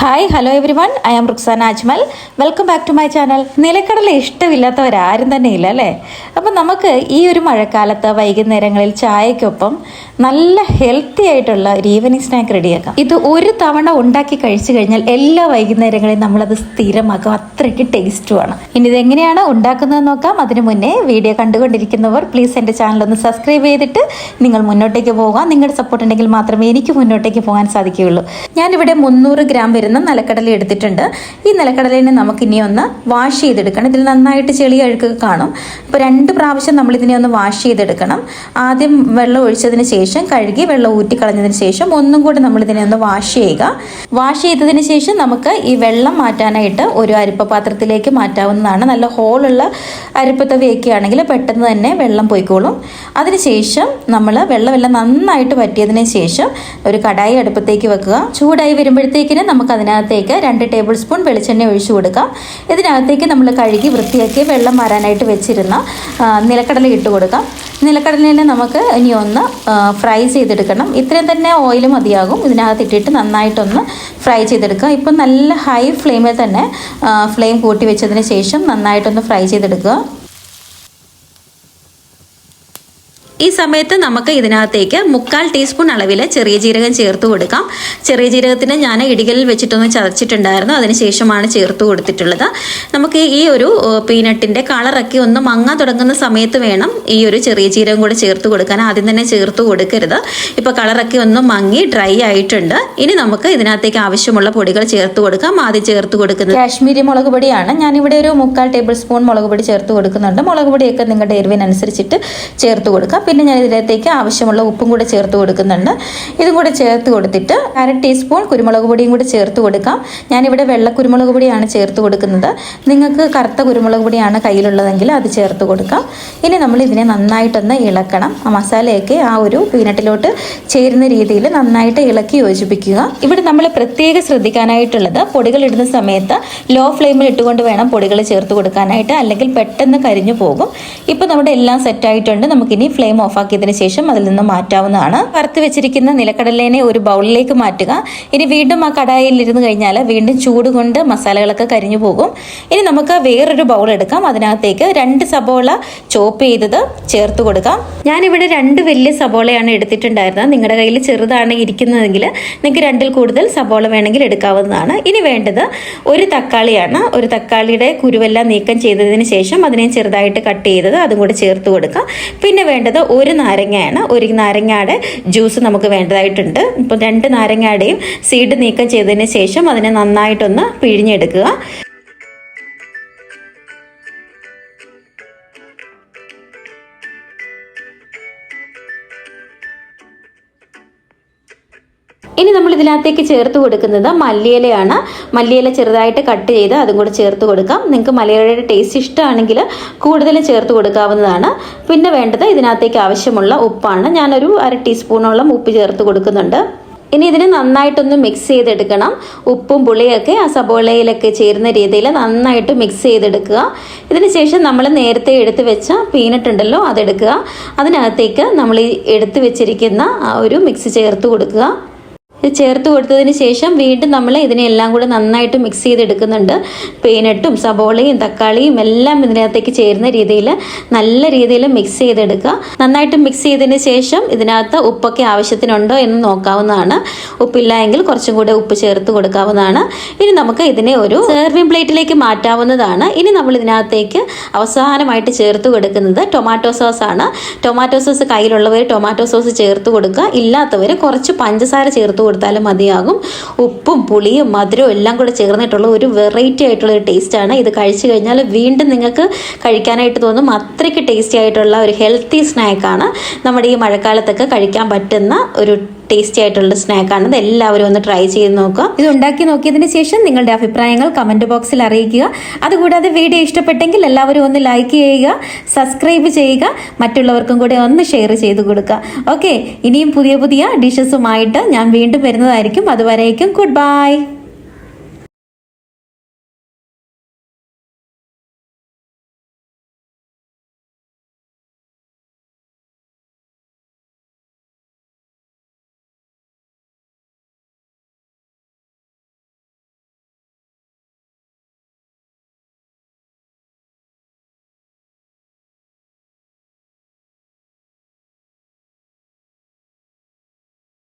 Hi hello everyone I am Ruksan Ajmal welcome back to my channel നിലക്കടല ഇഷ്ടമില്ലാത്തവരാരും തന്നെ ഇല്ല അല്ലേ? അപ്പം നമുക്ക് ഈ ഒരു മഴക്കാലത്ത് വൈകുന്നേരങ്ങളിൽ ചായക്കൊപ്പം നല്ല ഹെൽത്തി ആയിട്ടുള്ള ഒരു ഈവനിങ് സ്നാക്ക് റെഡിയാക്കാം ഇത് ഒരു തവണ ഉണ്ടാക്കി കഴിച്ചു കഴിഞ്ഞാൽ എല്ലാ വൈകുന്നേരങ്ങളിലും നമ്മളത് സ്ഥിരമാക്കും. അത്രയ്ക്ക് ടേസ്റ്റുമാണ് ഇനി ഇതെങ്ങനെയാണ് ഉണ്ടാക്കുന്നത് നോക്കാം. അതിനു മുന്നേ വീഡിയോ കണ്ടുകൊണ്ടിരിക്കുന്നവർ പ്ലീസ് എന്റെ ചാനൽ ഒന്ന് സബ്സ്ക്രൈബ് ചെയ്തിട്ട് നിങ്ങൾ മുന്നോട്ടേക്ക് പോകാം. നിങ്ങളുടെ സപ്പോർട്ട് ഉണ്ടെങ്കിൽ മാത്രമേ എനിക്ക് മുന്നോട്ടേക്ക് പോകാൻ സാധിക്കുകയുള്ളൂ. ഞാനിവിടെ മുന്നൂറ് ഗ്രാം വരുന്ന നിലക്കടല എടുത്തിട്ടുണ്ട്. ഈ നിലക്കടലിനെ നമുക്ക് ഇനി ഒന്ന് വാഷ് ചെയ്തെടുക്കണം. ഇതിൽ നന്നായിട്ട് ചെളി അഴുക്ക് കാണും. അപ്പോൾ രണ്ട് പ്രാവശ്യം നമ്മൾ ഇതിനെ ഒന്ന് വാഷ് ചെയ്തെടുക്കണം. ആദ്യം വെള്ളം ഒഴിച്ചതിന് ശേഷം കഴുകി വെള്ളം ഊറ്റിക്കളഞ്ഞതിന് ശേഷം ഒന്നും കൂടി നമ്മൾ ഇതിനെ ഒന്ന് വാഷ് ചെയ്യുക. വാഷ് ചെയ്തതിന് ശേഷം നമുക്ക് ഈ വെള്ളം മാറ്റാനായിട്ട് ഒരു അരിപ്പ പാത്രത്തിലേക്ക് മാറ്റാവുന്നതാണ്. നല്ല ഹോളുള്ള അരിപ്പത്തവയൊക്കെ ആണെങ്കിൽ പെട്ടെന്ന് തന്നെ വെള്ളം പോയിക്കോളും. അതിനുശേഷം നമ്മൾ വെള്ളമെല്ലാം നന്നായിട്ട് പറ്റിയതിന് ശേഷം ഒരു കടായി അടുപ്പത്തേക്ക് വെക്കുക. ചൂടായി വരുമ്പോഴത്തേക്കിന് നമുക്ക് അതിനകത്തേക്ക് രണ്ട് ടേബിൾ സ്പൂൺ വെളിച്ചെണ്ണ ഒഴിച്ചു കൊടുക്കാം. ഇതിനകത്തേക്ക് നമ്മൾ കഴുകി വൃത്തിയാക്കി വെള്ളം മാറാനായിട്ട് വെച്ചിരുന്ന നിലക്കടല ഇട്ട് കൊടുക്കാം. നിലക്കടലിനെ നമുക്ക് ഇനി ഒന്ന് ഫ്രൈ ചെയ്തെടുക്കണം. ഇത്രയും തന്നെ ഓയിൽ മതിയാകും. ഇതിനകത്ത് ഇട്ടിട്ട് നന്നായിട്ടൊന്ന് ഫ്രൈ ചെയ്തെടുക്കുക. ഇപ്പം നല്ല ഹൈ ഫ്ലെയിമിൽ തന്നെ ഫ്ലെയിം കൂട്ടി വെച്ചതിന് ശേഷം നന്നായിട്ടൊന്ന് ഫ്രൈ ചെയ്തെടുക്കുക. ഈ സമയത്ത് നമുക്ക് ഇതിനകത്തേക്ക് മുക്കാൽ ടീസ്പൂൺ അളവിൽ ചെറിയ ജീരകം ചേർത്ത് കൊടുക്കാം. ചെറിയ ജീരകത്തിന് ഞാൻ ഇടികലിൽ വെച്ചിട്ടൊന്ന് ചതച്ചിട്ടുണ്ടായിരുന്നു. അതിനുശേഷമാണ് ചേർത്ത് കൊടുത്തിട്ടുള്ളത്. നമുക്ക് ഈ ഒരു പീനട്ടിന്റെ കളറൊക്കെ ഒന്ന് മങ്ങാൻ തുടങ്ങുന്ന സമയത്ത് വേണം ഈ ഒരു ചെറിയ ജീരകം കൂടെ ചേർത്ത് കൊടുക്കാൻ. ആദ്യം തന്നെ ചേർത്ത് കൊടുക്കരുത്. ഇപ്പോൾ കളറൊക്കെ ഒന്ന് മങ്ങി ഡ്രൈ ആയിട്ടുണ്ട്. ഇനി നമുക്ക് ഇതിനകത്തേക്ക് ആവശ്യമുള്ള പൊടികൾ ചേർത്ത് കൊടുക്കാം. ആദ്യം ചേർത്ത് കൊടുക്കുന്നത് കാശ്മീരി മുളക് പൊടിയാണ്. ഞാനിവിടെ ഒരു മുക്കാൽ ടേബിൾ സ്പൂൺ മുളക് പൊടി ചേർത്ത് കൊടുക്കുന്നുണ്ട്. മുളക് പൊടിയൊക്കെ നിങ്ങളുടെ എരിവിനനുസരിച്ചിട്ട് ചേർത്ത് കൊടുക്കാം. പിന്നെ ഞാൻ ഇതിനകത്തേക്ക് ആവശ്യമുള്ള ഉപ്പും കൂടെ ചേർത്ത് കൊടുക്കുന്നുണ്ട്. ഇതും കൂടെ ചേർത്ത് കൊടുത്തിട്ട് അര ടീസ്പൂൺ കുരുമുളക് പൊടിയും കൂടെ ചേർത്ത് കൊടുക്കാം. ഞാനിവിടെ വെള്ള കുരുമുളക് പൊടിയാണ് ചേർത്ത് കൊടുക്കുന്നത്. നിങ്ങൾക്ക് കറുത്ത കുരുമുളക് പൊടിയാണ് കയ്യിലുള്ളതെങ്കിൽ അത് ചേർത്ത് കൊടുക്കാം. ഇനി നമ്മൾ ഇതിനെ നന്നായിട്ടൊന്ന് ഇളക്കണം. ആ മസാലയൊക്കെ ആ ഒരു പീനട്ടിലോട്ട് ചേരുന്ന രീതിയിൽ നന്നായിട്ട് ഇളക്കി യോജിപ്പിക്കുക. ഇവിടെ നമ്മൾ പ്രത്യേകം ശ്രദ്ധിക്കാനായിട്ടുള്ളത് പൊടികൾ ഇടുന്ന സമയത്ത് ലോ ഫ്ലെയിമിൽ ഇട്ടുകൊണ്ട് വേണം പൊടികൾ ചേർത്ത് കൊടുക്കാനായിട്ട്. അല്ലെങ്കിൽ പെട്ടെന്ന് കരിഞ്ഞു പോകും. ഇപ്പോൾ നമ്മുടെ എല്ലാം സെറ്റായിട്ടുണ്ട് നമുക്കിനി ഫ്ലെയിം ഓഫ് ആക്കിയതിനു ശേഷം അതിൽ നിന്ന് മാറ്റാവുന്നതാണ്. വറുത്ത് വെച്ചിരിക്കുന്ന നിലക്കടലേനെ ഒരു ബൗളിലേക്ക് മാറ്റുക. ഇനി വീണ്ടും ആ കടായിൽ ഇരുന്ന് കഴിഞ്ഞാൽ വീണ്ടും ചൂട് കൊണ്ട് മസാലകളൊക്കെ കരിഞ്ഞു പോകും. ഇനി നമുക്ക് വേറൊരു ബൗൾ എടുക്കാം. അതിനകത്തേക്ക് രണ്ട് സബോള ചോപ്പ് ചെയ്തത് ചേർത്ത് കൊടുക്കാം. ഞാനിവിടെ രണ്ട് വലിയ സബോളയാണ് എടുത്തിട്ടുണ്ടായിരുന്നത്. നിങ്ങളുടെ കയ്യിൽ ചെറുതാണ് ഇരിക്കുന്നതെങ്കിൽ നിങ്ങൾക്ക് രണ്ടിൽ കൂടുതൽ സബോള വേണമെങ്കിൽ എടുക്കാവുന്നതാണ്. ഇനി വേണ്ടത് ഒരു തക്കാളിയാണ്. ഒരു തക്കാളിയുടെ കുരുവെല്ലാം നീക്കം ചെയ്തതിന് ശേഷം അതിനെ ചെറുതായിട്ട് കട്ട് ചെയ്തത്. അതും കൂടി ചേർത്ത് കൊടുക്കാം. പിന്നെ വേണ്ടത് ഒരു നാരങ്ങയാണ് ഒരു നാരങ്ങയുടെ ജ്യൂസ് നമുക്ക് വേണ്ടതായിട്ടുണ്ട്. ഇപ്പോൾ രണ്ട് നാരങ്ങയുടെയും സീഡ് നീക്കം ചെയ്തതിന് ശേഷം അതിനെ നന്നായിട്ടൊന്ന് പിഴിഞ്ഞെടുക്കുക. ഇതിനകത്തേക്ക് ചേർത്ത് കൊടുക്കുന്നത് മല്ലിയിലയാണ്. മല്ലിയില ചെറുതായിട്ട് കട്ട് ചെയ്ത് അതും കൂടെ ചേർത്ത് കൊടുക്കാം. നിങ്ങൾക്ക് മലയിലയുടെ ടേസ്റ്റ് ഇഷ്ടമാണെങ്കിൽ കൂടുതൽ ചേർത്ത് കൊടുക്കാവുന്നതാണ്. പിന്നെ വേണ്ടത് ഇതിനകത്തേക്ക് ആവശ്യമുള്ള ഉപ്പാണ്. ഞാനൊരു അര ടീസ്പൂണോളം ഉപ്പ് ചേർത്ത് കൊടുക്കുന്നുണ്ട്. ഇനി ഇതിനെ നന്നായിട്ടൊന്ന് മിക്സ് ചെയ്തെടുക്കണം. ഉപ്പും പുളിയൊക്കെ ആ സബോളയിലൊക്കെ ചേരുന്ന രീതിയിൽ നന്നായിട്ട് മിക്സ് ചെയ്തെടുക്കുക. ഇതിന് ശേഷം നമ്മൾ നേരത്തെ എടുത്തു വെച്ച പീനട്ട് ഉണ്ടല്ലോ അതെടുക്കുക. അതിനകത്തേക്ക് നമ്മൾ ഈ എടുത്ത് വെച്ചിരിക്കുന്ന ആ ഒരു മിക്സ് ചേർത്ത് കൊടുക്കുക. ഇത് ചേർത്ത് കൊടുത്തതിന് ശേഷം വീണ്ടും നമ്മൾ ഇതിനെ എല്ലാം കൂടെ നന്നായിട്ട് മിക്സ് ചെയ്തെടുക്കുന്നുണ്ട്. പീനട്ടും സബോളയും തക്കാളിയും എല്ലാം ഇതിനകത്തേക്ക് ചേരുന്ന രീതിയിൽ നല്ല രീതിയിൽ മിക്സ് ചെയ്തെടുക്കുക. നന്നായിട്ട് മിക്സ് ചെയ്തതിന് ശേഷം ഇതിനകത്ത് ഉപ്പൊക്കെ ആവശ്യത്തിനുണ്ടോ എന്ന് നോക്കാവുന്നതാണ്. ഉപ്പില്ല എങ്കിൽ കുറച്ചും കൂടെ ഉപ്പ് ചേർത്ത് കൊടുക്കാവുന്നതാണ്. ഇനി നമുക്ക് ഇതിനെ ഒരു സെർവിംഗ് പ്ലേറ്റിലേക്ക് മാറ്റാവുന്നതാണ്. ഇനി നമ്മൾ ഇതിനകത്തേക്ക് അവസാനമായിട്ട് ചേർത്ത് കൊടുക്കുന്നത് ടൊമാറ്റോ സോസ് ആണ്. ടൊമാറ്റോ സോസ് കയ്യിലുള്ളവർ ടൊമാറ്റോ സോസ് ചേർത്ത് കൊടുക്കുക. ഇല്ലാത്തവർ കുറച്ച് പഞ്ചസാര ചേർത്ത് കൊടുത്താലും മതിയാകും. ഉപ്പും പുളിയും മധുരവും എല്ലാം കൂടെ ചേർന്നിട്ടുള്ള ഒരു വെറൈറ്റി ആയിട്ടുള്ള ഒരു ടേസ്റ്റാണ് ഇത് കഴിച്ചു കഴിഞ്ഞാൽ വീണ്ടും നിങ്ങൾക്ക് കഴിക്കാനായിട്ട് തോന്നും അത്രയ്ക്ക് ടേസ്റ്റി ആയിട്ടുള്ള ഒരു ഹെൽത്തി സ്നാക്കാണ് നമ്മുടെ ഈ മഴക്കാലത്തൊക്കെ കഴിക്കാൻ പറ്റുന്ന ഒരു ടേസ്റ്റി ആയിട്ടുള്ള സ്നാക്കാണ് ഇത് എല്ലാവരും ഒന്ന് ട്രൈ ചെയ്ത് നോക്കുക. ഇത് ഉണ്ടാക്കി നോക്കിയതിന് ശേഷം നിങ്ങളുടെ അഭിപ്രായങ്ങൾ കമന്റ് ബോക്സിൽ അറിയിക്കുക. അതുകൂടാതെ വീഡിയോ ഇഷ്ടപ്പെട്ടെങ്കിൽ എല്ലാവരും ഒന്ന് ലൈക്ക് ചെയ്യുക സബ്സ്ക്രൈബ് ചെയ്യുക മറ്റുള്ളവർക്കും കൂടെ ഒന്ന് ഷെയർ ചെയ്ത് കൊടുക്കുക. ഓക്കെ ഇനിയും പുതിയ പുതിയ ഡിഷസുമായിട്ട് ഞാൻ വീണ്ടും വരുന്നതായിരിക്കും. അതുവരേക്കും ഗുഡ് ബൈ